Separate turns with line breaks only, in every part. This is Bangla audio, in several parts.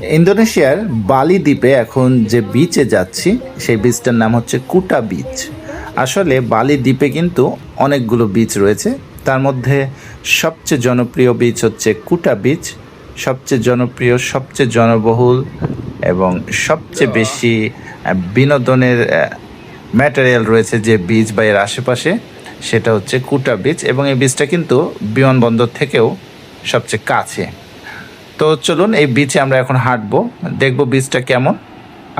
ইন্দোনেশিয়ার বালি দ্বীপে এখন যে বিচে যাচ্ছি সেই বিচটার নাম হচ্ছে কুটা বিচ আসলে বালি দ্বীপে কিন্তু অনেকগুলো বিচ রয়েছে। তার মধ্যে সবচেয়ে জনপ্রিয় বিচ হচ্ছে কুটা বিচ সবচেয়ে জনপ্রিয় সবচেয়ে জনবহুল এবং সবচেয়ে বেশি বিনোদনের ম্যাটেরিয়াল রয়েছে যে বিচ বা এর আশেপাশে সেটা হচ্ছে কুটা বিচ এবং এই বিচটা কিন্তু বিমানবন্দর থেকেও সবচেয়ে কাছে। তো চলুন এই বিচে আমরা এখন হাঁটবো। দেখব বিচটা কেমন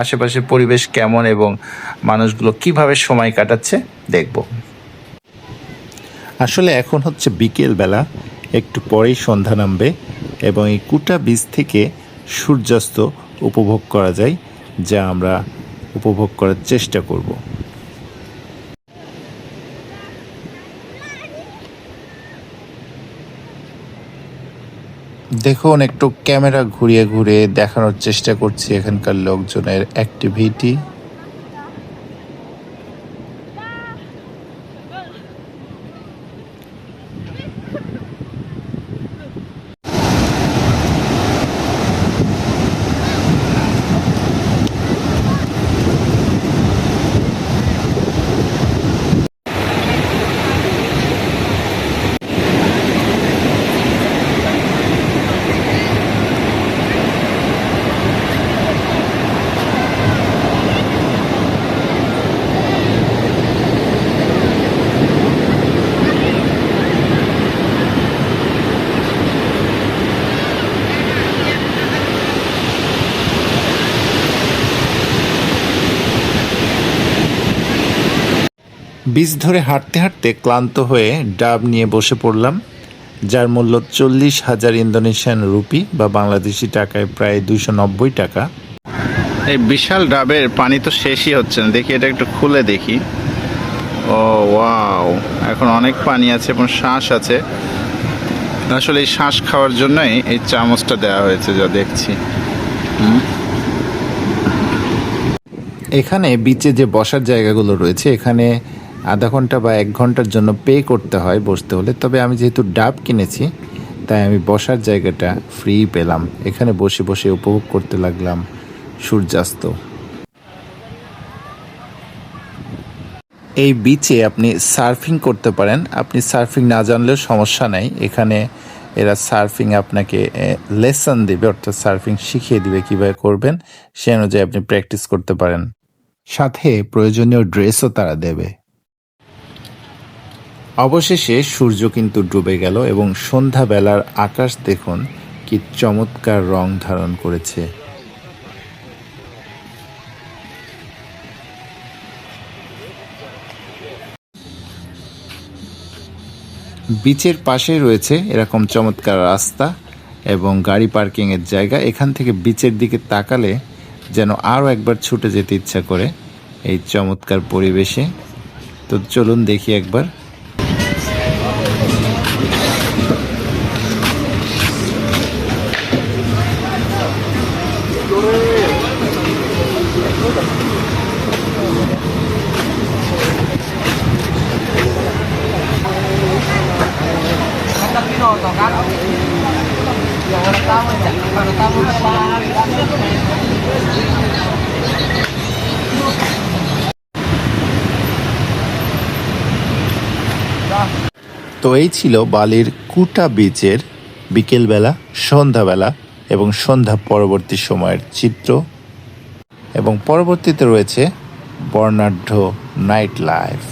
আশেপাশে পরিবেশ কেমন এবং মানুষগুলো কীভাবে সময় কাটাচ্ছে, দেখব। আসলে এখন হচ্ছে বিকেল বেলা একটু পরেই সন্ধ্যা নামবে এবং এই কুটা বীজ থেকে সূর্যাস্ত উপভোগ করা যায়, যা আমরা উপভোগ করার চেষ্টা করব। দেখুন একটু ক্যামেরা ঘুরিয়ে ঘুরিয়ে দেখানোর চেষ্টা করছি এখানকার লোকজনের অ্যাক্টিভিটি বীজ ধরে হাঁটতে হাঁটতে ক্লান্ত হয়ে ডাব নিয়ে বসে পড়লাম যার মূল্য চল্লিশ হাজার ইন্দোনেশিয়ান রুপি বা বাংলাদেশি টাকায় প্রায় দুইশো নব্বই টাকা। এই বিশাল ডাবের পানি তো শেষই হচ্ছে না। দেখি এটা একটু খুলে দেখি। ও ওয়াও এখন অনেক পানি আছে এবং শ্বাস আছে। আসলে এই শ্বাস খাওয়ার জন্যই এই চামচটা দেওয়া হয়েছে যা দেখছি। এখানে বিচে যে বসার জায়গাগুলো রয়েছে এখানে আধা ঘণ্টা বা এক ঘণ্টার জন্য পে করতে হয় বসতে হলে। তবে আমি যেহেতু ডাব কিনেছি, তাই আমি বসার জায়গাটা ফ্রি পেলাম। এখানে বসে বসে উপভোগ করতে লাগলাম সূর্যাস্ত। এই বিচে আপনি সার্ফিং করতে পারেন। আপনি সার্ফিং না জানলেও সমস্যা নাই। এখানে এরা সার্ফিং আপনাকে লেসন দিবে, অর্থাৎ সার্ফিং শিখিয়ে দিবে কীভাবে করবেন। সে অনুযায়ী আপনি প্র্যাকটিস করতে পারেন। সাথে প্রয়োজনীয় ড্রেসও তারা দেবে। অবশেষে সূর্য কিন্তু ডুবে গেল এবং সন্ধ্যাবেলার আকাশ দেখুন কি চমৎকার রং ধারণ করেছে। বিচের পাশেই রয়েছে এরকম চমৎকার রাস্তা এবং গাড়ি পার্কিংয়ের জায়গা। এখান থেকে বিচের দিকে তাকালে যেন আরও একবার ছুটে যেতে ইচ্ছা করে এই চমৎকার পরিবেশে। তো চলুন দেখি একবার। তো এই ছিল বালির কুটা বিচের বিকেলবেলা, সন্ধ্যাবেলা এবং সন্ধ্যা পরবর্তী সময়ের চিত্র। এবং পরবর্তীতে রয়েছে বর্ণাঢ্য নাইট লাইফ।